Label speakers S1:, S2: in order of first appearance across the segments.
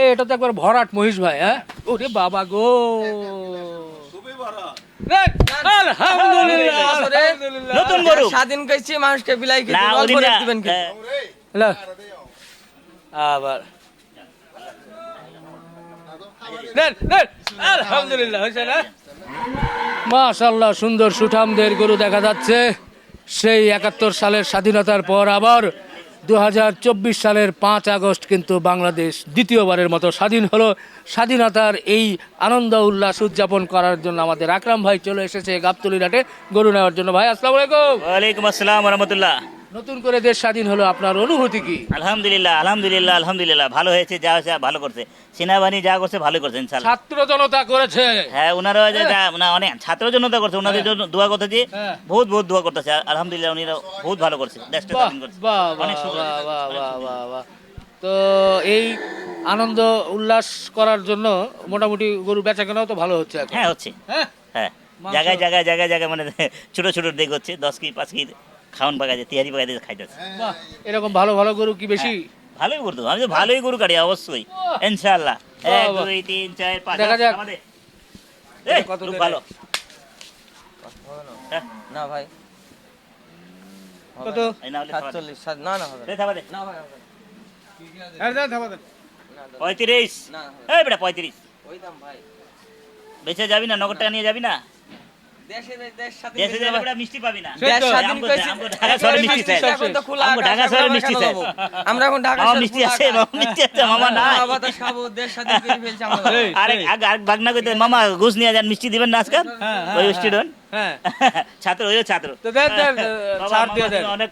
S1: এ এটা তো একবার ভরাট মহিষ ভাই হ্যাঁ? ওরে বাবা গো। দেখ, আলহামদুলিল্লাহ, আলহামদুলিল্লাহ।
S2: নতুন গরু।
S3: স্বাধীন কইছি মানুষকে বিলাই খেতে অল্প
S2: ওদিন
S3: দিবেন কি?
S1: আবার। আলহামদুলিল্লাহ হয়েছে না? মাশাল্লাহ সুন্দর সুঠামদের গরু দেখা যাচ্ছে। সেই একাত্তর সালের স্বাধীনতার পর আবার দু হাজার চব্বিশ সালের পাঁচ আগস্ট কিন্তু বাংলাদেশ দ্বিতীয়বারের মতো স্বাধীন হলো। স্বাধীনতার এই আনন্দ উল্লাস উদযাপন করার জন্য আমাদের আকরাম ভাই চলে এসেছে গাবতলি রাটে গরু নেওয়ার জন্য। ভাই, আসসালামু আলাইকুম।
S2: ওয়ালাইকুম আসসালাম রহমতুল্লাহ।
S1: নতুন করে দেশ স্বাধীন হলো আপনার অনুভূতি কি?
S2: আলহামদুলিল্লাহ আলহামদুলিল্লাহ আলহামদুলিল্লাহ ভালো হয়েছে যা হয়েছে ভালো করছে। সেনাবাহিনী যা করছে ভালো করছে
S1: ছাত্র জনতা করেছে।
S2: হ্যাঁ ওনারা যে যা- না, অনেক ছাত্র জনতা করছে ওনাদের জন্য দোয়া করতেছি।
S1: হ্যাঁ।
S2: বহুত বহুত দোয়া করতেছে আলহামদুলিল্লাহ উনিরা বহুত ভালো করছে দেশটা স্বাধীন করছে। অনেক
S1: তো এই আনন্দ উল্লাস করার জন্য মোটামুটি গরু বেচা কেনাও তো ভালো হচ্ছে এখন।
S2: হ্যাঁ হচ্ছে।
S1: হ্যাঁ?
S2: হ্যাঁ জায়গায় জায়গায় জায়গায় জায়গায় মানে ছোট ছোট দেখ হচ্ছে দশ কি পাঁচ কি খাওয়ান পাকাছে তিয়ারি পাকাছে খাইতেছে।
S1: বাহ এরকম ভালো ভালো গরু কি বেশি?
S2: ভালোই করতো আমি তো ভালোই গরু কাটি অবশ্যই। ইনশাআল্লাহ। এক। দুই তিন চার পাঁচ
S1: দেখা যাক।
S2: আমাদের।
S1: কত
S2: ভালো। হ্যাঁ,
S3: না ভাই।
S1: কত।
S3: সাতচল্লিশ না না হবে। না ভাই হবে। না, না,
S2: পঁয়ত্রিশ এই বেটা পঁয়ত্রিশ। বেঁচে যাবি না নগদ টাকা নিয়ে যাবি না?
S3: দেশে
S2: যাবে। মিষ্টি পাবি না ঢাকা শহরে মিষ্টি চাই।
S3: এখন তো খোলা
S2: আমগো
S3: আকাশ,
S2: ঢাকা শহরে মিষ্টি চাই।
S3: আমরা এখন ঢাকা শহরে
S2: মিষ্টি আছে
S3: আকাশ।
S2: মিষ্টি আছে মামা
S3: আমরা
S2: নাই
S3: বাতাস খাব, দেশ স্বাধীন করে ফেলছি আমরা।
S2: আরে আগে আগে ভাগনা কইতে মামা ঘুষ নিয়ে যান মিষ্টি দিবেন না আজকে
S1: হ্যাঁ, হ্যাঁ,
S2: ওই। স্টুডেন্ট
S1: হ্যাঁ।
S2: ছাত্র। তুমি অনেক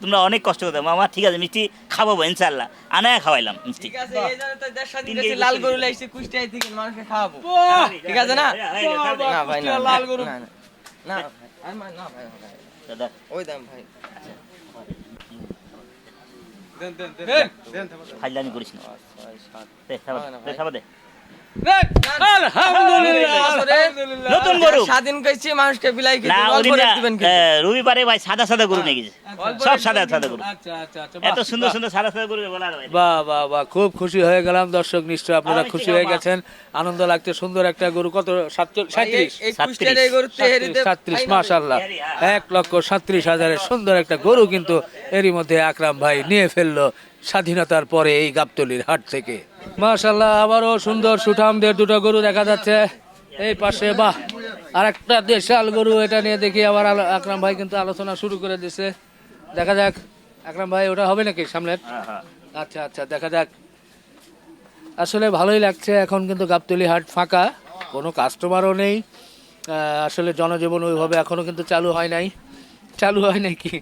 S2: তোমরা অনেক কষ্ট করতে মামা ঠিক আছে মিষ্টি খাওয়াবো ইনশাল্লাহ আনায় খাওয়াইলাম মিষ্টি।
S3: ঠিক আছে, এই জন্য তো দেশ স্বাধীন
S2: তিন
S3: করেছি,
S2: কেজি
S3: লাল গরু লাইছি, কুষ্টিয়ায় থেকে মানুষকে খাওয়াবো। ঠিক আছে না? না ভাই, না,
S1: লাল গরু।
S3: না, না, না ভাই, আর মা- না ভাই, ভাই,
S2: দাদা।
S3: ওই দাম ভাই।
S2: ফাইলানি করিস না।
S3: ছয়, সাত।
S2: দে, খাবার
S3: না, না,
S2: দে,
S3: ভাই।
S2: খাবার দে।
S1: দেন। আলহামদুলিল্লাহ আলহামদুলিল্লাহ।
S3: নতুন
S2: গরু।
S3: স্বাধীন কইছি মানুষকে বিলাই খেতে অল্প দিবেন
S2: রবিবারে ভাই সাদা সাদা গরু নিয়ে গেছে সব সাদা সাদা গরু
S1: আচ্ছা আচ্ছা আচ্ছা
S2: এত সুন্দর সুন্দর সাদা সাদা গরু বলার বাইরে
S1: বাহ বাহ বাহ খুব খুশি হয়ে গেলাম দর্শক নিশ্চয় আপনারা খুশি হয়ে গেছেন আনন্দ লাগছে সুন্দর একটা গরু কত সাতচল্লিশ
S3: ভাই, এই-
S1: সাঁত্রিশ
S3: এই
S2: সাতত্রিশ।
S3: কুষ্টিয়ার এই গরুতে হেরিতে
S1: সাতত্রিশ
S3: ফাইনাল
S1: মাশাল্লাহ
S2: হ্যাঁ।
S1: এক লক্ষ সাতত্রিশ হাজারের সুন্দর একটা গরু কিন্তু এরই মধ্যে আকরাম ভাই নিয়ে ফেলল স্বাধীনতার পরে এই গাবতলির হাট থেকে। মাশাল্লাহ আবারও সুন্দর সুঠামদের দুটো গরু দেখা যাচ্ছে। এই পাশে বাহ আর একটা দেশাল গরু এটা নিয়ে দেখি আবার আকরাম ভাই কিন্তু আলোচনা শুরু করে দিছে। দেখা যাক আকরাম ভাই ওটা হবে নাকি সামনে
S2: হ্যাঁ, হ্যাঁ।
S1: আচ্ছা আচ্ছা দেখা যাক। আসলে ভালোই লাগছে এখন কিন্তু গাবতলি হাট ফাঁকা কোনো কাস্টমারও নেই। আসলে জনজীবন ওইভাবে এখনও কিন্তু চালু হয় নাই। চালু হয় নাই কি?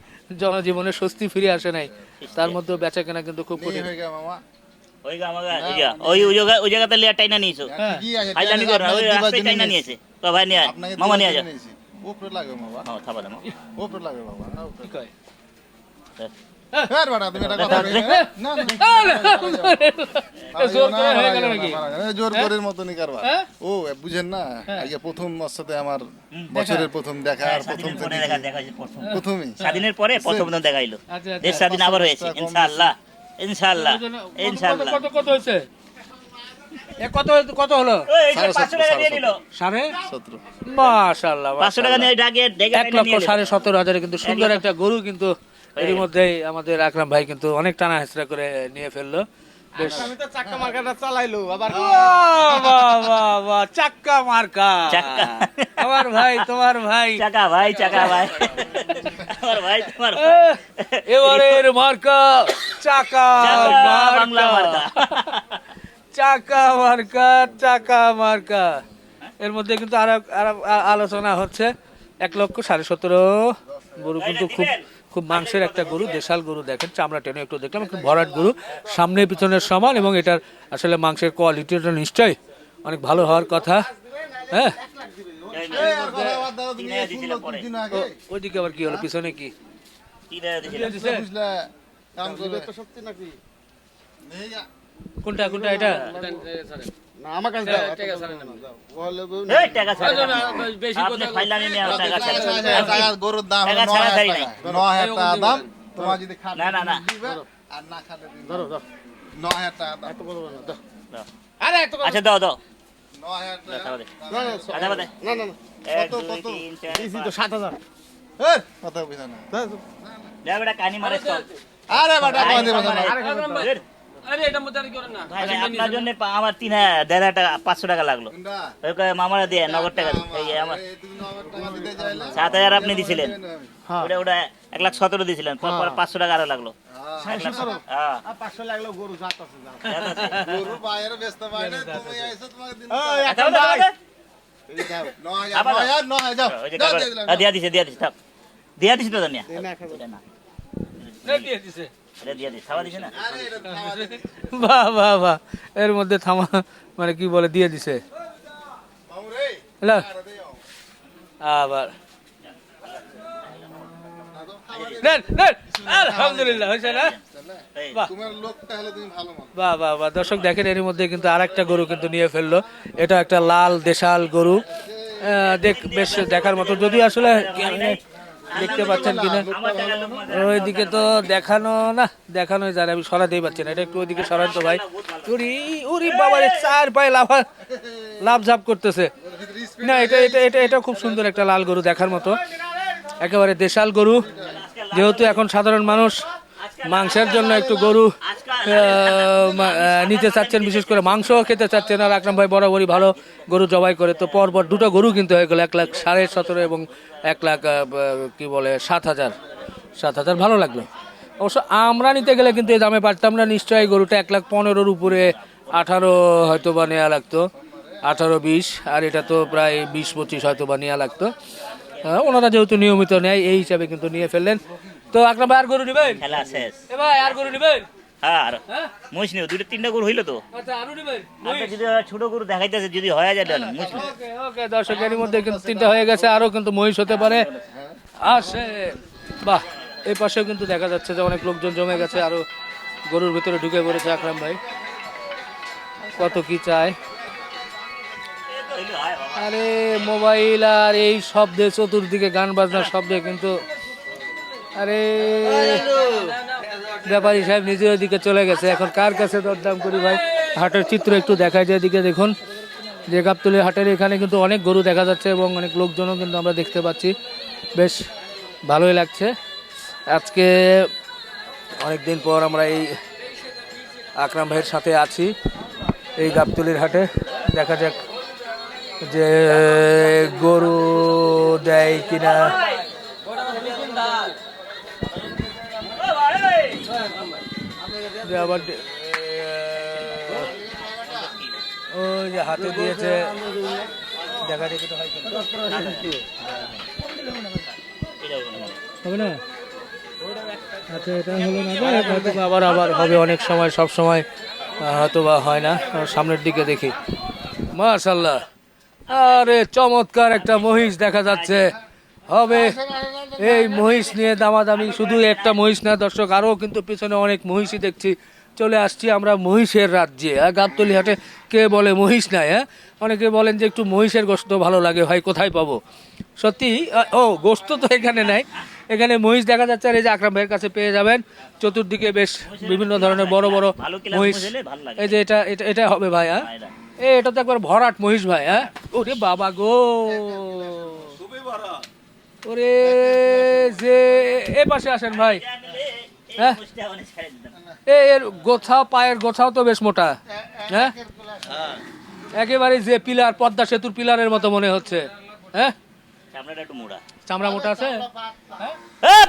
S1: জনজীবনে স্বস্তি ফিরে আসে নাই। তার মধ্যে বেচা কেনা কিন্তু খুব কঠিন।
S2: ওই ওই ওই ওই জায়গা- ওই জায়গাতে লেয়ার টাইনা নিয়েছো?
S1: হ্যাঁ।
S2: ফাইলানি ওই রাস্তায় টাইনা নিয়েছে। তো ভাই নিয়ে মামা নিয়ে যা
S4: উপরে লাগবে বাবা
S2: হ্যাঁ থাবা দাও
S4: উপরে লাগবে বাবা উপরে।
S1: কি কয়?
S4: বাড়া, তুমি এটা কথা বলে- না, না,
S1: এ, জোর করে গেল নাকি
S4: এই জোর করের মতনই কারবার। ও বুঝেন না আগে প্রথম সাথে আমার বছরের প্রথম দেখা আর প্রথম
S2: স্বাধীনের পরে
S4: থেকে
S2: দেখা দেখা। হয়েছে প্রথম।
S4: প্রথমই।
S2: স্বাধীনের পরে প্রথম দেখা হইল। দেশ স্বাধীন আবার হয়েছে ইনশাআল্লাহ ইনশাআল্লাহ ইনশাআল্লাহ।
S1: কত কত হয়েছে? কত কত হলো?
S2: ওই এই যে
S4: সাড়ে সতেরো,
S2: টাকা
S4: সাড়ে
S2: দিয়ে দিল
S1: সাড়ে?
S4: সতেরো।
S1: মাশাল্লাহ
S2: পাঁচশো টাকা নিয়ে ডাকে
S1: এক লক্ষ সাড়ে সতেরো হাজারে কিন্তু সুন্দর একটা গরু কিন্তু এর মধ্যেই আমাদের আকরাম ভাই কিন্তু অনেক টানা হেসরা করে নিয়ে ফেলল। বেশ। বাহ, বাহ, বাহ, বাহ, চাক্কা মার্কা।
S2: চাক্কা।
S1: আমার ভাই তোমার ভাই।
S2: চাকা ভাই চাকা ভাই। আমার ভাই তোমার ভাই।
S1: এ, এবারের মার্কা চাকা
S2: চাকা, বাংলা মার্কা।
S1: চাকা মার্কা চাকা মার্কা। এর মধ্যে কিন্তু আর আলোচনা হচ্ছে। এক লক্ষ সাড়ে সতেরো। গরু কিন্তু খুব খুব মাংসের একটা গরু, দেশাল গরু দেখেন, চামড়া টেনে একটু দেখলাম, একটু ভরাট গরু, সামনে পিছনের সমান এবং এটার আসলে মাংসের কোয়ালিটিটা নিশ্চয়ই অনেক ভালো হওয়ার কথা হ্যাঁ? ওইদিকে আবার কি হলো, পিছনে কি?
S2: তিন হাজার
S4: এই
S2: টাকা না। ফাইলানি নিয়ে টাকা
S4: গরুর দাম
S2: টাকা।
S4: দাম। তোমার যদি। আর টাকা দাম।
S2: দাও।
S1: আরে এত
S2: আচ্ছা দাও দাও।
S4: ন হাজার
S2: দাও,
S4: টাকা। না, না, না, না, না। কত, কত?
S5: দিছি তো
S2: পাঁচ।
S5: সাত হাজার।
S4: এই, কথা বুঝা না।
S2: দাও বেটা, কানি মারিস
S4: আরে বেটা,
S2: কানি
S4: কান্দে বসা
S3: আরে এটা মধ্যে আর করেন না।
S2: ভাই, ভাই, আপনার জন্য আমার তিন হাজার দেড় হাজার টাকা পাঁচশো টাকা লাগল। ওই কয় মামারা দিয়ে নগদ টাকা। এই আমার।
S4: এই তুমি নগদ টাকা দিতে চাইলে?
S2: সাত হাজার আপনি দিছিলেন।
S5: হ্যাঁ।
S2: ওটা ওটা এক লাখ সতেরো দিছিলেন। পর পর পাঁচশো টাকা আরও লাগল।
S4: হ্যাঁ।
S2: হ্যাঁ।
S5: লাগল গরু জাত আছে।
S4: গরু বাইরে ব্যস্ত বাইরে, তুমি আইছো, তোমাকে দিন। দিয়ে
S2: দিছে দিয়া দিছে দিয়া দিছে তো জানিয়া।
S1: দিয়ে দিছে।
S4: আরে।
S1: বাহ বাহ বাহ। এর মধ্যে থামা মানে কি বলে দিয়ে দিছে।
S4: আরে।
S1: আবার। নেন নেন। আলহামদুলিল্লাহ হয়েছে না? বাহ। বাহ বাহ দর্শক দেখেন এর মধ্যে কিন্তু আরেকটা গরু কিন্তু নিয়ে ফেলল। এটা একটা লাল দেশাল গরু। দেখ বেশ দেখার মতো। যদি আসলে দেখতে পাচ্ছেন কিনা। ওইদিকে তো দেখানো না দেখানোই যায় আমি সরাতেই পারছি না। এটা একটু ওইদিকে সরান তো ভাই। উরি উরি বাবা চার পায়ে লাভ লাভ ঝাপ করতেছে। না, এটা এটা এটা এটা খুব সুন্দর একটা লাল গরু দেখার মতো। একেবারে দেশাল গরু। যেহেতু এখন সাধারণ মানুষ মাংসের জন্য একটু গরু নিতে চাচ্ছেন বিশেষ করে মাংস খেতে চাচ্ছেন। আর আকরাম ভাই বরাবরই ভালো গরু জবাই করে। তো পরপর দুটো গরু কিনতে হয়ে গেল এক লাখ সাড়ে সতেরো এবং এক লাখ কি বলে সাত হাজার। সাত হাজার ভালো লাগল। অবশ্য আমরা নিতে গেলে কিন্তু এই দামে পারতাম না। নিশ্চয়ই গরুটা এক লাখ পনেরোর উপরে আঠারো হয়তো বা নেওয়া লাগতো। আঠারো বিশ আর এটা তো প্রায় বিশ পঁচিশ হয়তো বা নেওয়া লাগতো ওনারা যেহেতু নিয়মিত নেয় এই হিসাবে কিন্তু নিয়ে ফেললেন। তো আকরাম ভাই আর গরু নেবেন?
S2: খেলা শেষ।
S1: এ ভাই আর গরু নেবেন?
S2: আর
S1: হ্যাঁ?
S2: মুছ নিও দুটো তিনটা গরু হইল তো।
S1: আচ্ছা আরও নেবেন?
S2: আপনার যদি ছোট গরু দেখাইতেছে যদি হয়ে যায় দেন মুছ
S1: ওকে ওকে দর্শক এর মধ্যে কিন্তু তিনটা হয়ে গেছে আরও কিন্তু মহিষ হতে পারে। আসে। বাহ এই পাশেও কিন্তু দেখা যাচ্ছে যে অনেক লোকজন জমে গেছে আরও গরুর ভিতরে ঢুকে পড়েছে আকরাম ভাই। কত কি চায়। আরে মোবাইল আর এই শব্দে চতুর্দিকে গান বাজনার শব্দে কিন্তু আরে। ব্যাপারী সাহেব নিজের দিকে চলে গেছে। এখন কার কাছে দরদাম করি ভাই? হাটের চিত্র একটু দেখায় যায় দিকে দেখুন। যে গাবতলি হাটের এখানে কিন্তু অনেক গরু দেখা যাচ্ছে এবং অনেক লোকজনও কিন্তু আমরা দেখতে পাচ্ছি। বেশ ভালোই লাগছে। আজকে অনেক দিন পর আমরা এই আকরাম ভাইয়ের সাথে আছি এই গাবতলির হাটে। দেখা যাক যে গরু দেয় কিনা। আবার যে হাতে দিয়েছে। দেখা দেখি তো। হবে না? আচ্ছা আবার আবার হবে অনেক সময়, সব সময় হয়তো বা হয় না। সামনের দিকে দেখি। মাশাল্লাহ আরে চমৎকার একটা মহিষ দেখা যাচ্ছে। হবে। এই মহিষ নিয়ে দামাদামি, শুধু একটা মহিষ না দর্শক, আরও কিন্তু পিছনে অনেক মহিষই দেখছি। চলে আসছি আমরা মহিষের রাজ্যে। হ্যাঁ গাবতলি হাটে কে বলে মহিষ নাই হ্যাঁ? অনেকে বলেন যে একটু মহিষের গোস্ত ভালো লাগে ভাই কোথায় পাবো? সত্যি ও, গোস্ত তো এখানে নাই। এখানে মহিষ দেখা যাচ্ছে, আর এই যে আকরাম ভাইয়ের কাছে পেয়ে যাবেন। চতুর্দিকে বেশ বিভিন্ন ধরনের বড় বড় মহিষ। এই যে এটা এটা এটা হবে ভাই হ্যাঁ?
S2: এটা
S1: তো একবার ভরাট মহিষ ভাই হ্যাঁ? ওরে বাবা গো! ওরে যে এ পাশে আসেন ভাই। হ্যাঁ? এর গোছাও পায়ের গোছাও তো বেশ মোটা। হ্যাঁ? একেবারে যে পিলার পদ্মা সেতুর পিলারের মতো মনে হচ্ছে। হ্যাঁ?
S2: মোটা।
S1: চামড়া মোটা আছে?
S2: হ্যাঁ।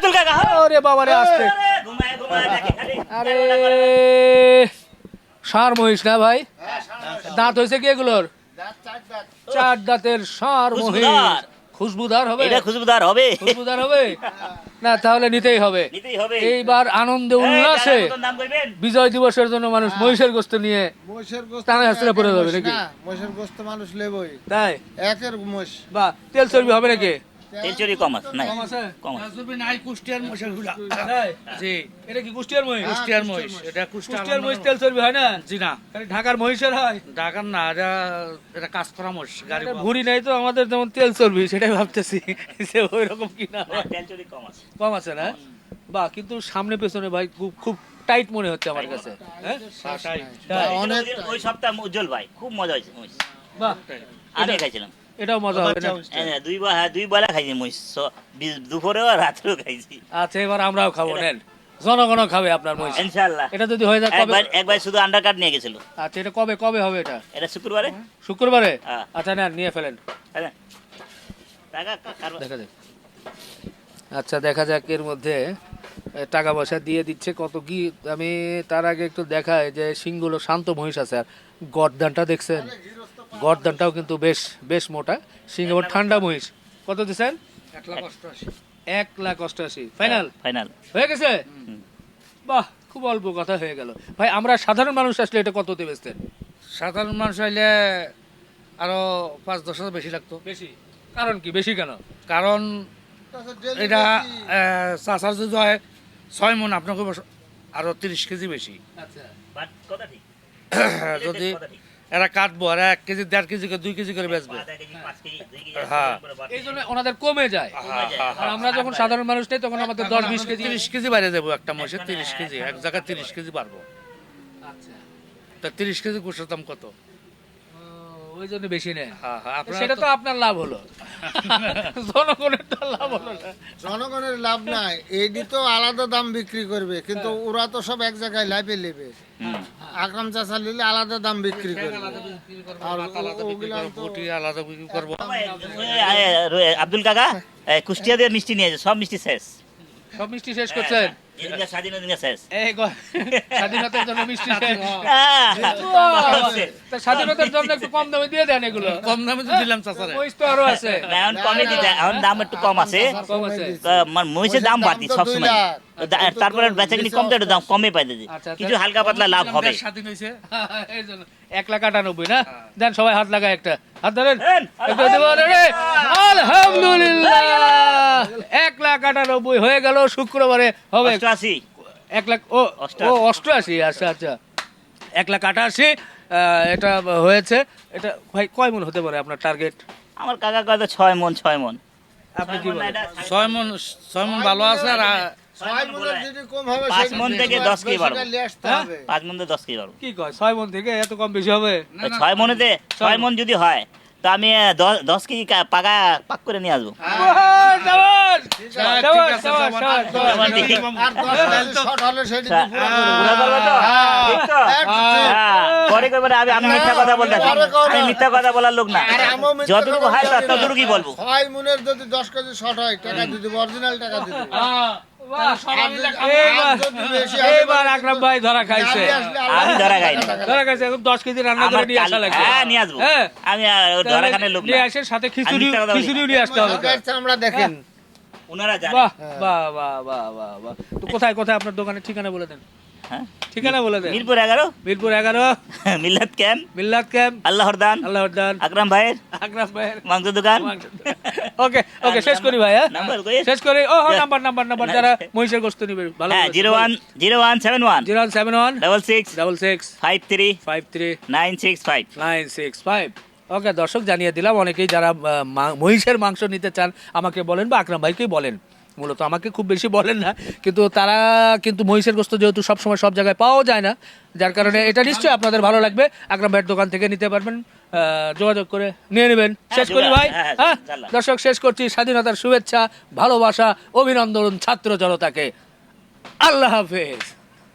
S1: ওরে বাবারে আসতে
S2: আরে, ঘুমায়, ঘুমায় দেখে খালি।
S1: আরে ষাঁড় মহিষ না ভাই? দাঁত হয়েছে কি এগুলোর? চার দাঁতের ষাঁড় মহিষ।
S2: খুশবুদার।
S1: হবে।
S2: এটা খুশবুদার হবে।
S1: খুশবুদার হবে? না তাহলে নিতেই হবে।
S2: নিতেই হবে।
S1: এইবার আনন্দে উল্লাসে বিজয় দিবসের জন্য মানুষ মহিষের গোস্ত নিয়ে
S5: মহিষের গোস্ত
S1: টানে হাসলে পড়ে যাবে নাকি?
S5: মহিষের গোস্ত মানুষ লেবই।
S1: তাই?
S5: একের মহিষ।
S1: বা তেল চর্বি হবে নাকি?
S2: তেল চুরি কম আছে নাই?
S1: কম আছে?
S6: নাই কুষ্টিয়ার জি।
S1: এটা কি কুষ্টিয়ার মহিষ?
S6: কুষ্টিয়ার মহিষ। এটা কুষ্টিয়ার
S1: কুষ্টিয়ার মহিষ তেল চর্বি হয় না?
S6: জি না।
S1: ঢাকার মহিষের হয়?
S6: ঢাকার না এটা এটা কাজ করা মহিষ গাড়ি
S1: ভুঁড়ি নাই তো আমাদের যেমন তেল চর্বি সেটাই ভাবতেছি যে ওই রকম কি না
S2: না, তেল চুরি কম আছে।
S1: কম আছে না? বা কিন্তু সামনে পেছনে ভাই খুব খুব টাইট মনে হচ্ছে আমার কাছে। হ্যাঁ?
S5: অনেক
S2: ওই সপ্তাহ উজ্জ্বল ভাই খুব মজা হয়েছে
S1: বাহ।
S2: আমি খাইছিলাম।
S1: এটাও মজা হবে না?
S2: হ্যাঁ, দুই বার হ্যাঁ দুই বেলা খাইছি মহিষ। দুপুরেও আর রাত্রেও খাইছি।
S1: আচ্ছা এবার আমরাও খাব নেন। জনগণও খাবে আপনার মহিষ।
S2: ইনশাল্লাহ
S1: এটা যদি হয়ে যায় কবে
S2: একবার শুধু আন্ডার কার্ড নিয়ে গেছিল।
S1: আচ্ছা এটা কবে কবে হবে এটা?
S2: এটা শুক্রবারে।
S1: শুক্রবারে?
S2: হ্যাঁ।
S1: আচ্ছা নেন নিয়ে ফেলেন।
S2: হ্যাঁ।
S1: দেখা যাক। আচ্ছা দেখা যাক এর মধ্যে টাকা পয়সা দিয়ে দিচ্ছে কত কি। আমি তার আগে একটু দেখায় যে সিংগুলো শান্ত মহিষ আছে আর গরদানটা দেখছেন? গরদানটাও কিন্তু বেশ বেশ মোটা। সিং আবার ঠান্ডা মহিষ। কত দিচ্ছেন?
S6: এক লাখ অষ্টআশি।
S1: এক লাখ অষ্টআশি। ফাইনাল
S2: ফাইনাল
S1: হয়ে গেছে? বাহ খুব অল্প কথা হয়ে গেল। ভাই আমরা সাধারণ মানুষ আসলে এটা কততে বেচতেন?
S6: সাধারণ মানুষ হইলে আরও পাঁচ দশ হাজার বেশি লাগতো।
S1: বেশি? কারণ কি? বেশি কেন?
S6: কারণ এটা। চাষার যদি হয় ছয় মন আপনাকে আরও তিরিশ কেজি বেশি।
S1: আচ্ছা।
S6: যদি। এরা কাটবো আর এক কেজি দেড় কেজি করে দুই কেজি করে বেচবে। হ্যাঁ।
S1: এই জন্য ওনাদের কমে যায়।
S6: হ্যাঁ, হ্যাঁ,
S1: আর আমরা যখন সাধারণ মানুষ নেই তখন আমাদের দশ বিশ কেজি
S6: তিরিশ কেজি বাইরে যাব একটা মাসে তিরিশ কেজি এক জায়গায় তিরিশ কেজি পারব
S1: আচ্ছা।
S6: তা তিরিশ কেজি কুসের দাম কত?
S1: ওই জন্য বেশি নেয়।
S6: আপনারা
S1: সেটা
S6: তো-
S1: আপনার লাভ হলো। জনগণের তো লাভ হলো
S5: জনগণের লাভ নাই এইটি তো আলাদা দাম বিক্রি করবে কিন্তু
S1: হ্যাঁ।
S5: ওরা তো সব এক জায়গায় লাইফে নেবে। আকরাম চাচা নিলে আলাদা দাম বিক্রি করবে। আর
S6: আলাদা বিক্রি করব,
S2: আব্দুল কাকা কুষ্টিয়া দিয়ে মিষ্টি নিয়েছে সব মিষ্টি শেষ।
S1: সব মিষ্টি শেষ করছেন? স্বাধীনতার জন্য মিষ্টি শেষ।
S2: হ্যাঁ।
S1: তা স্বাধীনতার জন্য একটু কম দামে দিয়ে দেন এগুলো।
S6: কম দামে তো দিলাম চাচারে।
S1: মহিষ তো আরও আছে।
S2: এখন কমে দিতে এখন দাম একটু কম আছে।
S1: কম আছে।
S2: আহ, মানে মহিষের দাম বাড়তি সবসময়। তারপরে বেচা কিনি কমতে একটু দাম কমে পাই দিদি
S1: আচ্ছা,
S2: কিছু হালকা পাতলা লাভ হবে।
S6: স্বাধীন হয়েছে।
S1: এক লাখ আটানব্বই না? দেন সবাই হাত লাগায় একটা। হাত ধরেন। আলহামদুলিল্লাহ। এক লাখ আটানব্বই হয়ে গেল শুক্রবারে হবে।
S2: অষ্টআশি।
S1: এক লাখ ও ও
S2: অষ্টআশি।
S1: আচ্ছা আচ্ছা। এক লাখ আটাশি এটা হয়েছে। এটা ভাই কয় মন হতে পারে আপনার টার্গেট?
S2: আমার কাকা কয় তো ছয় মন ছয় মন।
S1: আপনি কি
S6: ছয় মন ছয় মন ভালো আছে আর আ-
S5: ছয় মনের যদি কম হবে
S2: পাঁচ মন থেকে দশ কেজি বাড়বো।
S1: হ্যাঁ?
S2: পাঁচ মন থেকে দশ কেজি পারব
S1: কি কয় ছয় মন থেকে এত কম বেশি হবে
S2: ছয় মনেতে ছয় মন যদি হয় তো আমি দশ কেজি পাকা পাক করে নিয়ে আসব হ্যাঁ,
S5: পুরো করে
S2: পুরো করবে?
S5: হ্যাঁ।
S2: হ্যাঁ, আমি আমি মিথ্যা কথা বলতে আমি মিথ্যা কথা বলার লোক না যতটুকু হয়। ততটুকুই বলব
S5: ছয় মনের যদি দশ কেজি শর্ট হয় টাকা দিতে অরিজিনাল টাকা দিতে
S1: এইবার
S5: আর যদি বেশি হয়,
S1: এইবার আকরাম ভাই ধরা খাইছে।
S5: আমি আসলে আলাদা
S2: আমি ধরা খাইনি।
S1: ধরা খাইছে এখন দশ কেজি রান্না করে নিয়ে আসা লাগবে।
S2: হ্যাঁ নিয়ে আসব।
S1: হ্যাঁ।
S2: আমি ধরা লোক
S1: নিয়ে আসে সাথে খিচুড়ি নিয়ে আসতে হবে।
S5: টাকার দেখেন।
S2: ওনারা জানে।
S1: বাহ বাহ বাহ বাহ বাহ বাহ। তো কোথায় কোথায় আপনার দোকানের ঠিকানা বলে দেন?
S2: হ্যাঁ?
S1: ঠিকানা বলে দেন
S2: মিরপুর এগারো?
S1: মিরপুর এগারো।
S2: মিল্লাত ক্যাম্প?
S1: মিল্লাত ক্যাম্প।
S2: আল্লাহর দান?
S1: আল্লাহ দান।
S2: আকরাম ভাইয়ের?
S1: আকরাম ভাইয়ের।
S2: মাংস দোকান?
S1: ওকে ওকে শেষ করি ভাই হ্যাঁ?
S2: নাম্বার কই?
S1: শেষ করি। ও নাম্বার নাম্বার নাম্বার যারা মহিষের নিবে ভালো
S2: হ্যাঁ zero one zero one seven one.
S1: Zero seven one.
S2: Double six
S1: double six
S2: five three
S1: five three
S2: nine six five
S1: nine six five okay দর্শক জানিয়ে দিলাম অনেকেই যারা মহিষের মাংস নিতে চান আমাকে বলেন বা আকরাম ভাইকেই বলেন। মূলত আমাকে খুব বেশি বলেন না কিন্তু তারা কিন্তু মহিষের গোস্ত যেহেতু সবসময় সব জায়গায় পাওয়া যায় না যার কারণে এটা নিশ্চয়ই আপনাদের ভালো লাগবে। আকরাম ভাইয়ের দোকান থেকে নিতে পারবেন যোগাযোগ করে নিয়ে নেবেন। শেষ করি ভাই
S2: হ্যাঁ, হ্যাঁ,
S1: হ্যাঁ। দর্শক শেষ করছি। স্বাধীনতার শুভেচ্ছা ভালোবাসা অভিনন্দন ছাত্র জনতাকে। আল্লাহ হাফেজ।